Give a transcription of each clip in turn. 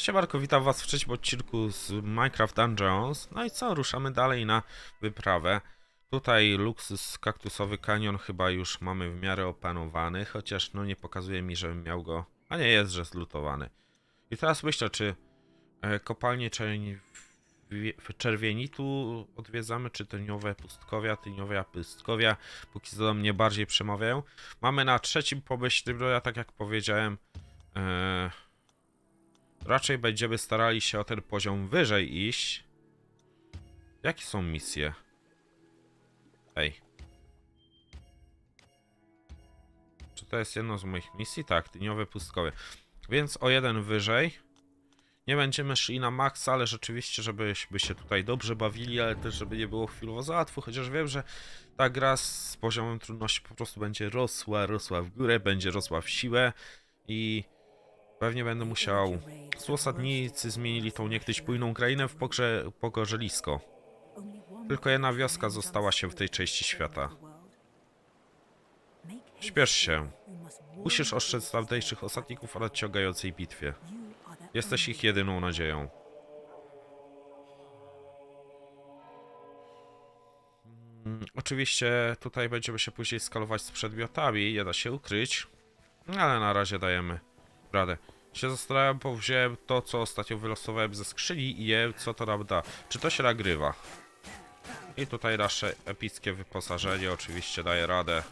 Siemarko, witam was w trzecim odcinku z Minecraft Dungeons. No i co, ruszamy dalej na wyprawę. Tutaj luksus kaktusowy kanion chyba już mamy w miarę opanowany, chociaż no nie pokazuje mi, żebym miał go... A nie, jest, że zlutowany. I teraz myślę, czy e, w- czerwienitu odwiedzamy, czy tyniowe pustkowia, tyniowe pustkowia, póki co do mnie bardziej przemawiają. Mamy na trzecim pomyśle, no ja tak jak powiedziałem... E, Raczej będziemy starali się o ten poziom wyżej iść. Jakie są misje? Ej. Czy to jest jedno z moich misji? Tak, dniowe pustkowie. Więc o jeden wyżej. Nie będziemy szli na maksa, ale rzeczywiście, żebyśmy się tutaj dobrze bawili, ale też żeby nie było chwilowo za łatwo, chociaż wiem, że ta gra z poziomem trudności po prostu będzie rosła, rosła w górę, będzie rosła w siłę i pewnie będę musiał Słusadnicy zmienili tą niegdyś bujną krainę w pogrze, pogorzelisko. Tylko jedna wioska została się w tej części świata. Śpiesz się. Musisz ostrzec tamtejszych osadników o nadciągającej bitwie. Jesteś ich jedyną nadzieją. Mm, Oczywiście tutaj będziemy się później skalować z przedmiotami, nie da się ukryć. Ale na razie dajemy radę. Się zastanawiam, bo wziąłem to, co ostatnio wylosowałem ze skrzyni i je, co to nam da. Czy to się nagrywa? I tutaj nasze epickie wyposażenie oczywiście daje radę.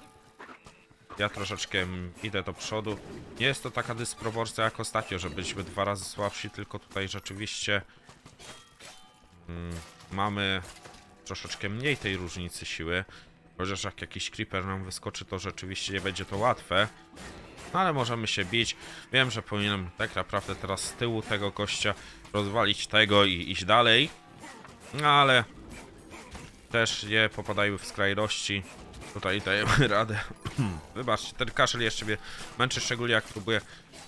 Ja troszeczkę idę do przodu. Nie jest to taka dysproporcja jak ostatnio, że byliśmy dwa razy słabsi, tylko tutaj rzeczywiście mm, mamy troszeczkę mniej tej różnicy siły. Chociaż jak jakiś creeper nam wyskoczy, to rzeczywiście nie będzie to łatwe. No ale możemy się bić. Wiem, że powinienem tak naprawdę teraz z tyłu tego gościa rozwalić tego i iść dalej. No ale też nie popadajmy w skrajności. Tutaj dajemy radę. Wybaczcie, ten kaszel jeszcze mnie męczy, szczególnie jak próbuję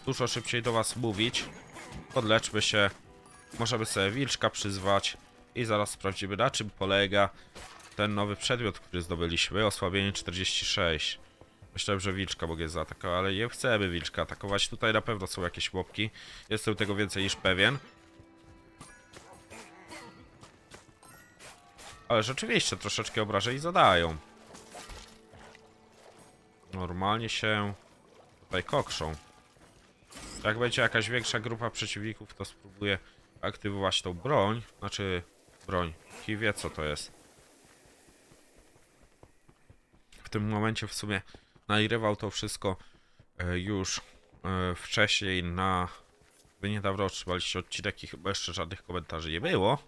dużo szybciej do was mówić. Podleczmy się. Możemy sobie wilczka przyzwać i zaraz sprawdzimy na czym polega ten nowy przedmiot, który zdobyliśmy. Osłabienie 46. Myślałem, że wilczka mogę zaatakować, ale nie chcemy wilczka atakować. Tutaj na pewno są jakieś łopki. Jestem tego więcej niż pewien. Ale rzeczywiście troszeczkę obrażeń zadają. Normalnie się tutaj kokrzą. Jak będzie jakaś większa grupa przeciwników, to spróbuję aktywować tą broń. Znaczy, broń. Kij wie co to jest. W tym momencie w sumie nagrywał to wszystko e, już e, wcześniej na... Niedawno otrzymaliście odcinek i chyba jeszcze żadnych komentarzy nie było.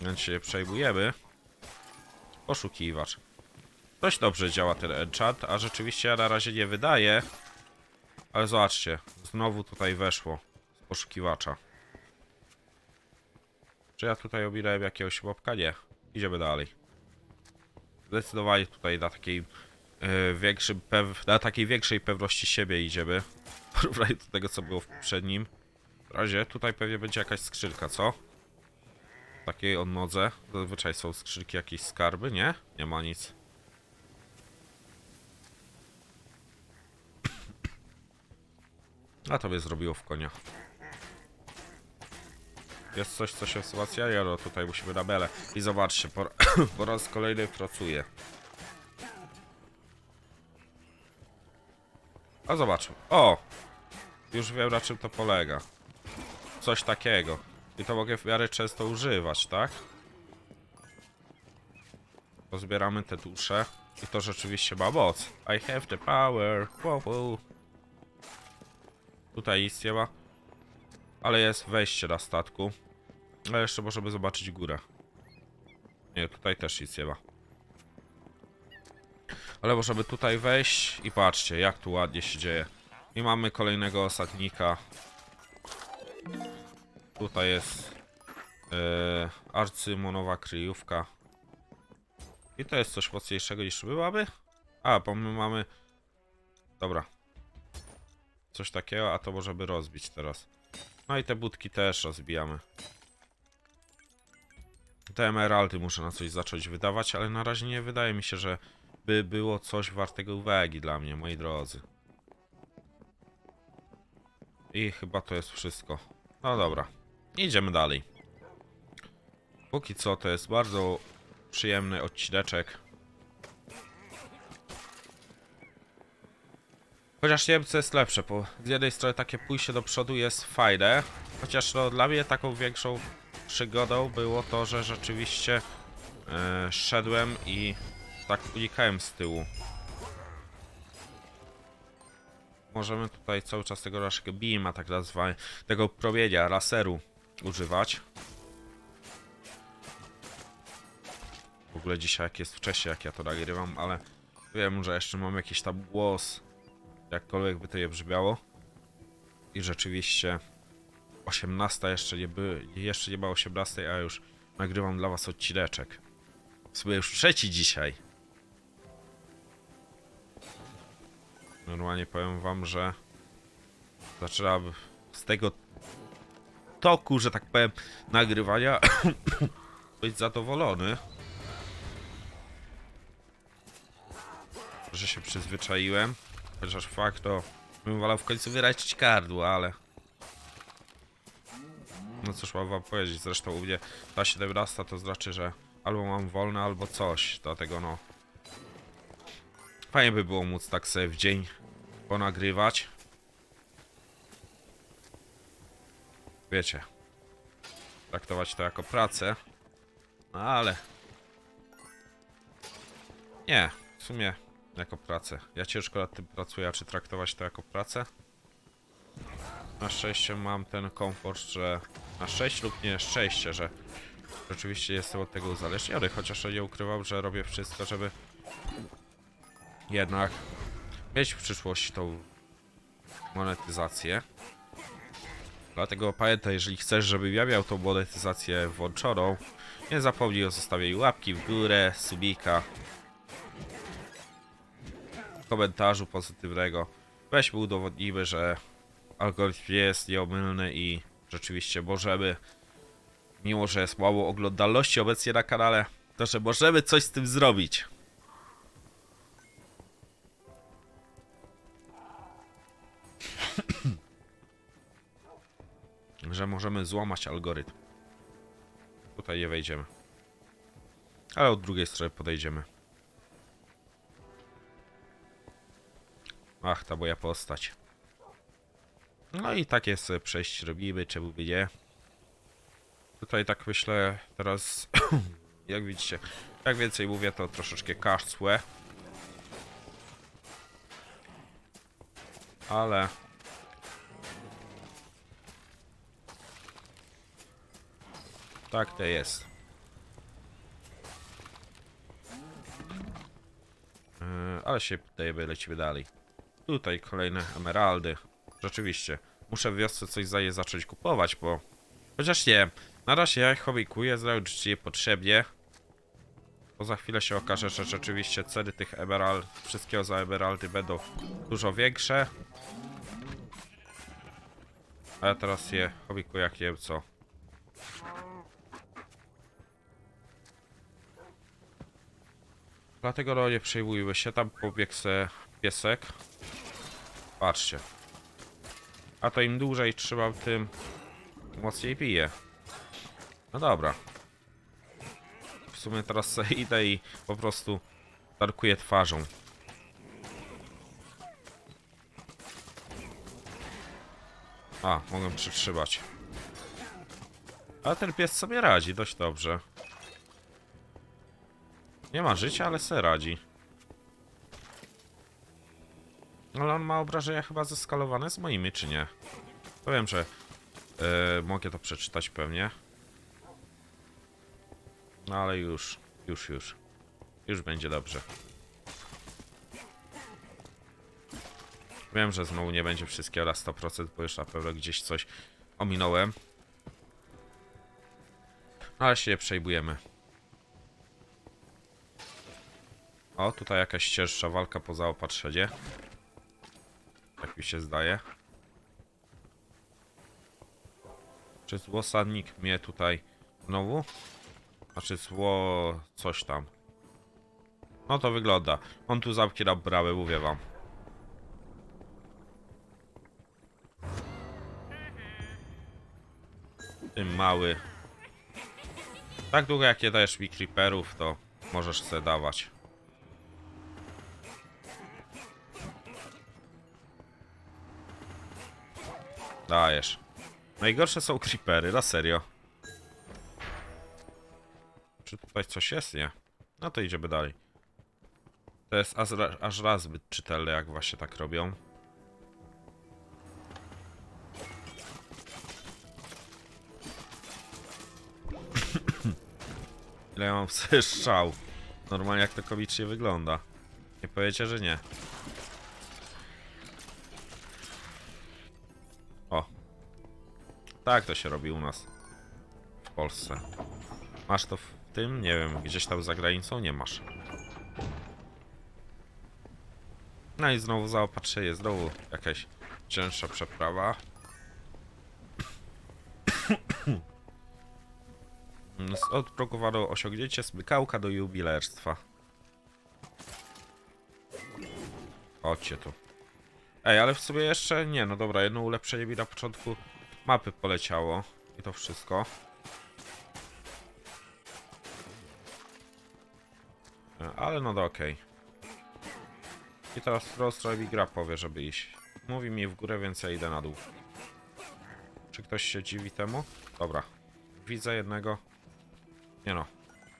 Więc się przejmujemy. Poszukiwacz. Dość dobrze działa ten enchant, a rzeczywiście ja na razie nie wydaje. Ale zobaczcie, znowu tutaj weszło z poszukiwacza. Czy ja tutaj ominąłem jakiegoś łapka? Nie. Idziemy dalej. Zdecydowanie tutaj na takiej e, większym na takiej większej pewności siebie idziemy. W porównaniu do tego, co było w poprzednim. W razie tutaj pewnie będzie jakaś skrzynka, co? Takiej odnodze. Zazwyczaj są skrzynki, jakieś skarby, nie? Nie ma nic. A to zrobiło w konia. Jest coś, co się wzmacnia? Ja no tutaj musimy na belę. I zobaczcie, po, po raz kolejny pracuję. A zobaczmy. O! Już wiem na czym to polega. Coś takiego. I to mogę w miarę często używać, tak? Pozbieramy te dusze. I to rzeczywiście ma moc. I have the power. Wow, wow. Tutaj nic nie ma. Ale jest wejście na statku. A jeszcze możemy zobaczyć górę. Nie, tutaj też nic nie ma. Ale możemy tutaj wejść i patrzcie, jak tu ładnie się dzieje. I mamy kolejnego osadnika. Tutaj jest yy, arcymonowa kryjówka. I to jest coś mocniejszego niż my mamy? A, bo my mamy... Dobra. Coś takiego, a to możemy rozbić teraz. No i te budki też rozbijamy. Te emeraldy muszę na coś zacząć wydawać, ale na razie nie wydaje mi się, że by było coś wartego uwagi dla mnie, moi drodzy. I chyba to jest wszystko. No dobra. Idziemy dalej. Póki co to jest bardzo przyjemny odcineczek. Chociaż nie wiem co jest lepsze, bo z jednej strony takie pójście do przodu jest fajne, chociaż no dla mnie taką większą przygodą było to, że rzeczywiście e, szedłem i tak unikałem z tyłu. Możemy tutaj cały czas tego naszego beama, tak nazywamy, tego promienia, laseru używać. W ogóle dzisiaj jak jest wcześniej, jak ja to nagrywam, ale wiem, że jeszcze mam jakiś tam głos, jakkolwiek by to je brzmiało. I rzeczywiście 18 jeszcze nie by, jeszcze nie ma 18, a już nagrywam dla was odcineczek. W sumie już trzeci dzisiaj. Normalnie powiem wam, że zaczynam z tego toku, że tak powiem, nagrywania być zadowolony. Że się przyzwyczaiłem. Chociaż fakt to bym wolał w końcu wyrazić gardło, ale... No cóż mam wam powiedzieć, zresztą u mnie ta 17 to znaczy, że albo mam wolne, albo coś, dlatego no... Fajnie by było móc tak sobie w dzień ponagrywać. Wiecie, traktować to jako pracę, no ale... Nie, w sumie jako pracę. Ja ciężko nad tym pracuję, czy traktować to jako pracę? Na szczęście mam ten komfort, że... Na szczęście lub nie szczęście, że rzeczywiście jestem od tego uzależniony, chociaż nie ukrywam, że robię wszystko, żeby jednak mieć w przyszłości tą monetyzację. Dlatego pamiętaj, jeżeli chcesz, żebym ja miał tą monetyzację włączoną, nie zapomnij o zostawieniu łapki w górę, subika, komentarzu pozytywnego. Weźmy udowodnimy, że algorytm jest nieomylny i rzeczywiście możemy, mimo że jest mało oglądalności obecnie na kanale, to że możemy coś z tym zrobić. że możemy złamać algorytm. Tutaj nie wejdziemy. Ale od drugiej strony podejdziemy. Ach, ta moja postać. No i takie sobie przejść robimy, czemu by nie. Tutaj tak myślę teraz, jak widzicie, jak więcej mówię, to troszeczkę kaszcłe. Ale... Tak to jest. Yy, ale się podajemy, lecimy dalej. Tutaj kolejne emeraldy. Rzeczywiście. Muszę w wiosce coś za je zacząć kupować, bo... Chociaż nie. Na razie ja ich hobbykuję, znając je potrzebnie. Bo za chwilę się okaże, że rzeczywiście ceny tych emerald, wszystkiego za emeraldy będą dużo większe. A ja teraz je hobbykuję jak nie wiem co. Dlatego no nie przejmujmy się, tam pobiegł se piesek. Patrzcie. A to im dłużej trzymam, tym mocniej pije. No dobra. W sumie teraz sobie idę i po prostu tarkuję twarzą. A, mogę przytrzymać. Ale ten pies sobie radzi dość dobrze. Nie ma życia, ale se radzi. Ale on ma obrażenia chyba zeskalowane z moimi, czy nie? Powiem, że e, mogę to przeczytać pewnie. No ale już, już, już. Już będzie dobrze. Wiem, że znowu nie będzie wszystkiego na 100%, bo już na pewno gdzieś coś ominąłem. No, ale się nie przejmujemy. O, tutaj jakaś cięższa walka po zaopatrzenie. Tak mi się zdaje. Czy złosadnik mnie tutaj znowu? Znaczy zło... coś tam. No to wygląda. On tu zamki na bramę, mówię wam. Ty mały. Tak długo jak nie dajesz mi creeperów, to możesz sobie dawać. Dajesz. Najgorsze są creepery, na serio. Czy tutaj coś jest? Nie. No to idziemy dalej. To jest aż, aż raz zbyt czytelne, jak właśnie tak robią. Ile ja mam w sobie? Normalnie jak to komicznie wygląda. Nie powiecie, że nie. Tak to się robi u nas. W Polsce. Masz to w tym? Nie wiem, gdzieś tam za granicą? Nie masz. No i znowu zaopatrzenie, znowu jakaś cięższa przeprawa. Odprogowano osiągnięcie smykałka do jubilerstwa. Chodźcie tu. Ej, ale w sumie jeszcze nie, no dobra, jedno ulepszenie mi na początku mapy poleciało. I to wszystko. E, Ale no to okej. I teraz mi gra powie, żeby iść. Mówi mi w górę, więc ja idę na dół. Czy ktoś się dziwi temu? Dobra. Widzę jednego. Nie no.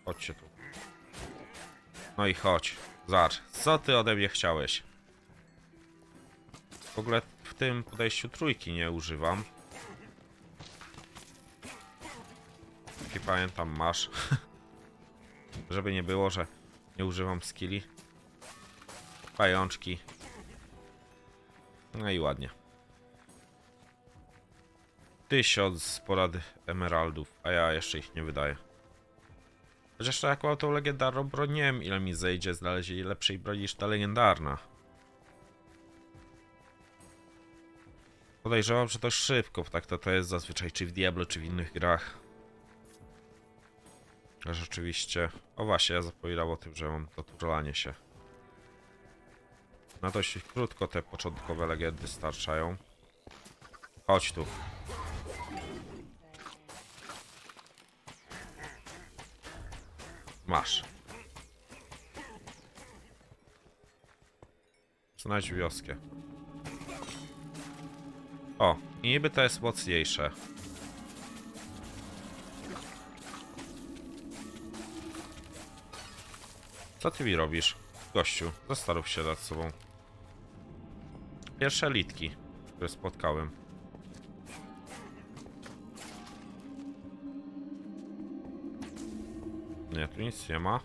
Chodźcie tu. No i chodź. Zacz. Co ty ode mnie chciałeś? W ogóle w tym podejściu trójki nie używam. Taki pamiętam masz. Żeby nie było, że nie używam skilli. Pajączki. No i ładnie. Tysiąc porad emeraldów, a ja jeszcze ich nie wydaję. Chociaż to jak mam tą legendarną broń, nie wiem ile mi zejdzie znalezienie lepszej broni niż ta legendarna. Podejrzewam, że to szybko, tak to, to jest zazwyczaj czy w Diablo, czy w innych grach. Rzeczywiście. O właśnie, ja zapominam o tym, że mam to turlanie się. Na dość krótko te początkowe legendy starczają. Chodź tu. Masz. Znajdź wioskę. O, niby to jest mocniejsze. Co ty mi robisz? Gościu, zastanów się nad sobą. Pierwsze litki, które spotkałem. Nie, tu nic nie ma.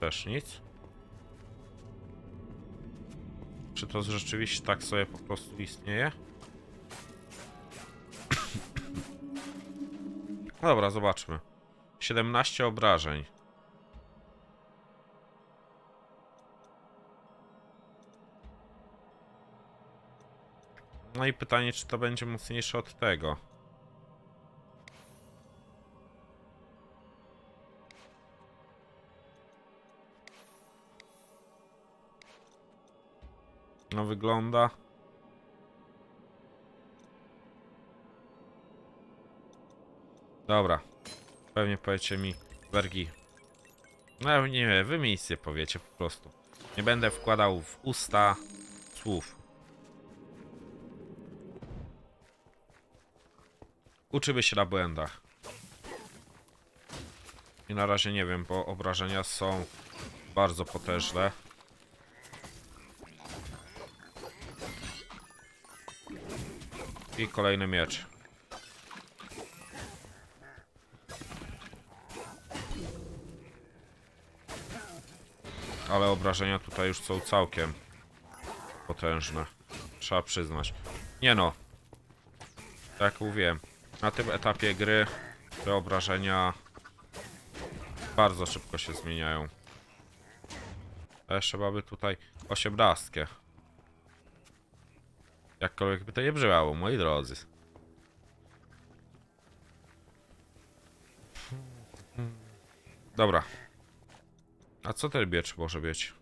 Też nic. Czy to rzeczywiście tak sobie po prostu istnieje? Dobra, zobaczmy. 17 obrażeń. No i pytanie, czy to będzie mocniejsze od tego. No wygląda. Dobra. Pewnie powiecie mi, Bergi. No nie wiem, wy mi nic nie powiecie po prostu. Nie będę wkładał w usta słów. Uczymy się na błędach. I na razie nie wiem, bo obrażenia są bardzo potężne. I kolejny miecz. Ale obrażenia tutaj już są całkiem potężne. Trzeba przyznać. Nie no. Tak mówiłem, na tym etapie gry te obrażenia bardzo szybko się zmieniają. A jeszcze mamy tutaj osiemnastkę. Jakkolwiek by to nie brzmiało, moi drodzy. Dobra. A co ten miecz może być?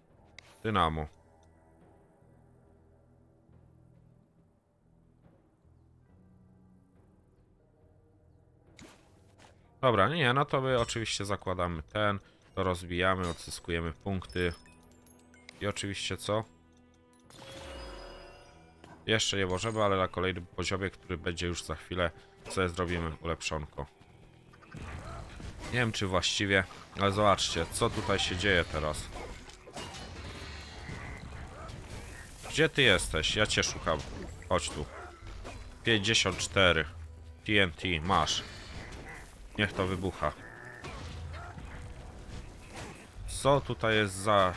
Dynamo. Dobra, nie, no to my oczywiście zakładamy ten, to rozbijamy, odzyskujemy punkty. I oczywiście co? Jeszcze nie możemy, ale na kolejnym poziomie, który będzie już za chwilę, sobie zrobimy ulepszonko. Nie wiem czy właściwie, ale zobaczcie, co tutaj się dzieje teraz. Gdzie ty jesteś? Ja cię szukam. Chodź tu. 54. TNT, masz. Niech to wybucha. Co tutaj jest za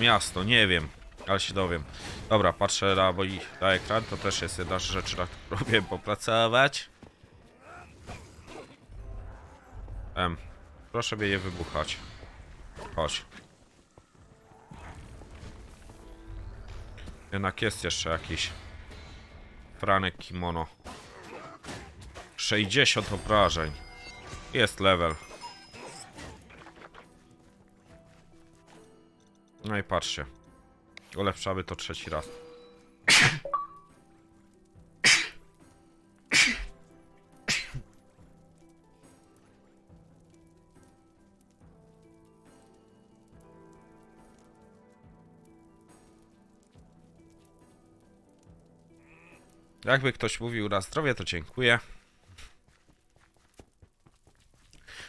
miasto? Nie wiem, ale się dowiem. Dobra, patrzę na, mój, na ekran, to też jest jedna z rzeczy, nad którą popracować. Em, proszę mnie nie wybuchać. Chodź. Jednak jest jeszcze jakiś Franek kimono. 60 obrażeń. Jest level. No i patrzcie. Ulepszamy to trzeci raz. Jakby ktoś mówił na zdrowie, to dziękuję.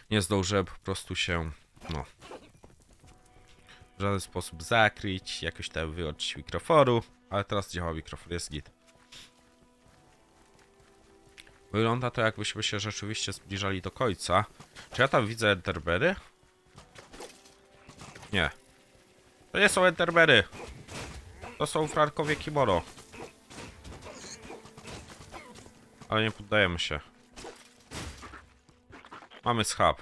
Nie zdążyłem po prostu się, no, w żaden sposób zakryć, jakoś tam wyłączyć mikrofonu, ale teraz działa mikrofon, jest git. Wygląda to jakbyśmy się rzeczywiście zbliżali do końca. Czy ja tam widzę enderbery? Nie. To nie są enderbery. To są frankowie kimono. Ale nie poddajemy się. Mamy schab.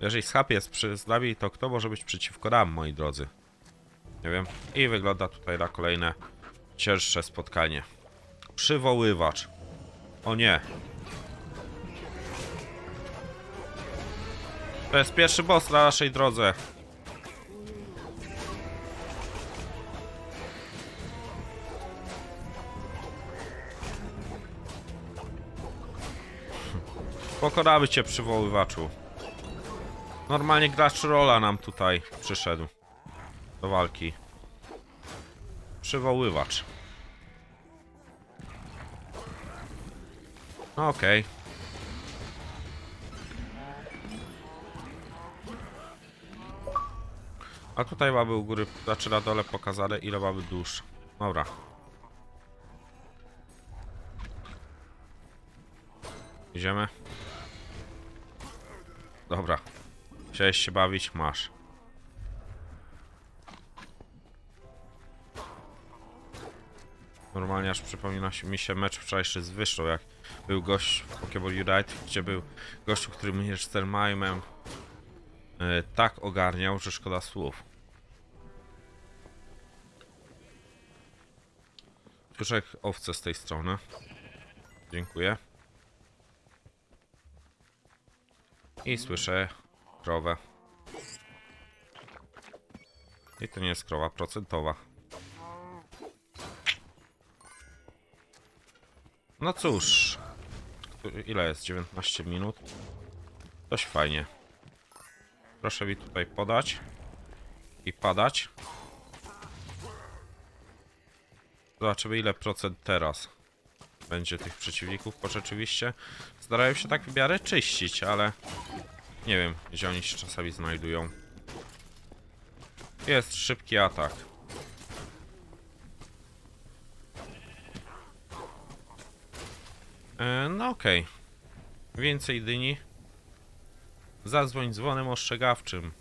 Jeżeli schab jest przy z nami, to kto może być przeciwko nam, moi drodzy? Nie wiem. I wygląda tutaj na kolejne cięższe spotkanie. Przywoływacz. O nie. To jest pierwszy boss na naszej drodze. Pokonamy cię, przywoływaczu. Normalnie gracz rola nam tutaj przyszedł. Do walki. Przywoływacz. No okej. A tutaj mamy u góry, znaczy na dole pokazane ile mamy dusz. Dobra. Idziemy. Dobra. Chciałeś się bawić? Masz. Normalnie aż przypomina mi się mecz wczorajszy z Wyszą, jak był gość w Pokeball Unite, gdzie był gościu, który mnie z Termajmem e, tak ogarniał, że szkoda słów. Jak owce z tej strony. Dziękuję. I słyszę krowę. I to nie jest krowa procentowa. No cóż. Ile jest? 19 minut? Dość fajnie. Proszę mi tutaj podać. I padać. Zobaczymy ile procent teraz będzie tych przeciwników, bo rzeczywiście starają się tak w miarę czyścić, ale nie wiem, gdzie oni się czasami znajdują. Jest szybki atak. E, no okej. Więcej dyni. Zadzwoń dzwonem ostrzegawczym.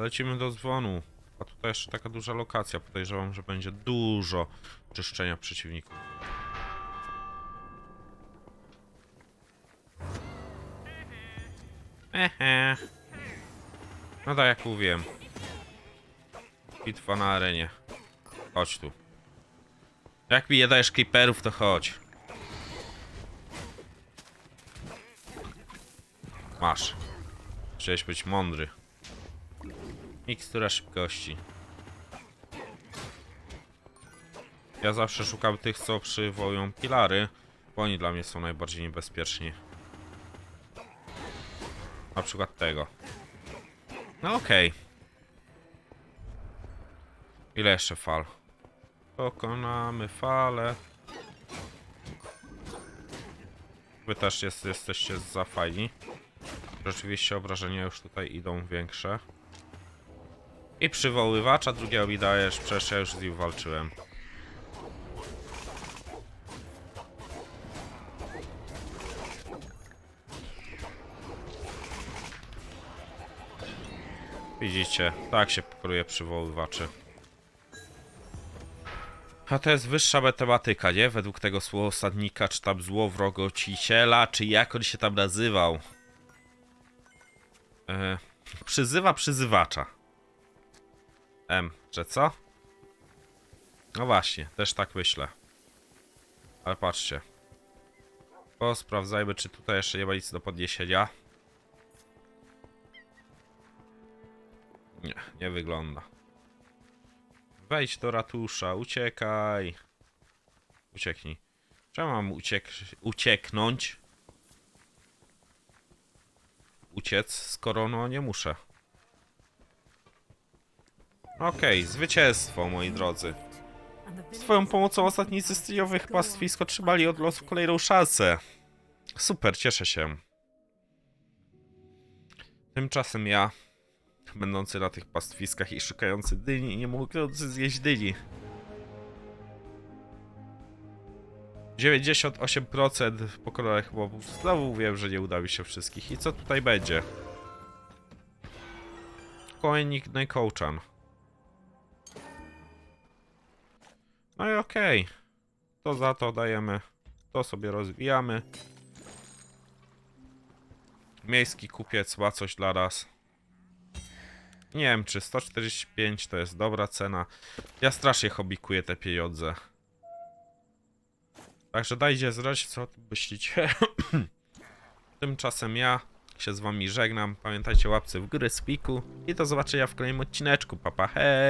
Lecimy do dzwonu. A tutaj jeszcze taka duża lokacja. Podejrzewam, że będzie dużo czyszczenia przeciwników. Ehe. No tak jak mówiłem. Bitwa na arenie. Chodź tu. Jak mi nie dajesz creeperów, to chodź. Masz. Chciałeś być mądry. Mikstura szybkości. Ja zawsze szukam tych, co przywołują pilary, bo oni dla mnie są najbardziej niebezpieczni. Na przykład tego. No okej. Ile jeszcze fal? Pokonamy falę. Wy też jest, jesteście za fajni. Rzeczywiście obrażenia już tutaj idą większe. I przywoływacza drugiego mi dajesz, przecież ja już z nim walczyłem. Widzicie, tak się pokoruje przywoływaczy. A to jest wyższa matematyka, nie? Według tego słowosadnika, czy tam złowrogociciela, czy jak on się tam nazywał. E, przyzywa przyzywacza. M, że co? No właśnie, też tak myślę. Ale patrzcie. O, sprawdzajmy, czy tutaj jeszcze nie ma nic do podniesienia. Nie, nie wygląda. Wejdź do ratusza, uciekaj. Ucieknij. Czemu mam uciek ucieknąć? Uciec, skoro no nie muszę. Okej, zwycięstwo, moi drodzy. Z twoją pomocą ostatnicy styliowych pastwisk otrzymali od losu kolejną szansę. Super, cieszę się. Tymczasem ja, będący na tych pastwiskach i szukający dyni, nie mogący zjeść dyni. 98% pokonanych mobów. Znowu wiem, że nie uda mi się wszystkich. I co tutaj będzie? Kolejnik Kołczan. Okej. To za to dajemy. To sobie rozwijamy. Miejski kupiec ma coś dla nas. Nie wiem, czy 145 to jest dobra cena. Ja strasznie hobikuję te pieniądze. Także dajcie znać, co myślicie. Tymczasem ja się z wami żegnam. Pamiętajcie łapce w górę z piku i do zobaczenia w kolejnym odcineczku. Papa, hej!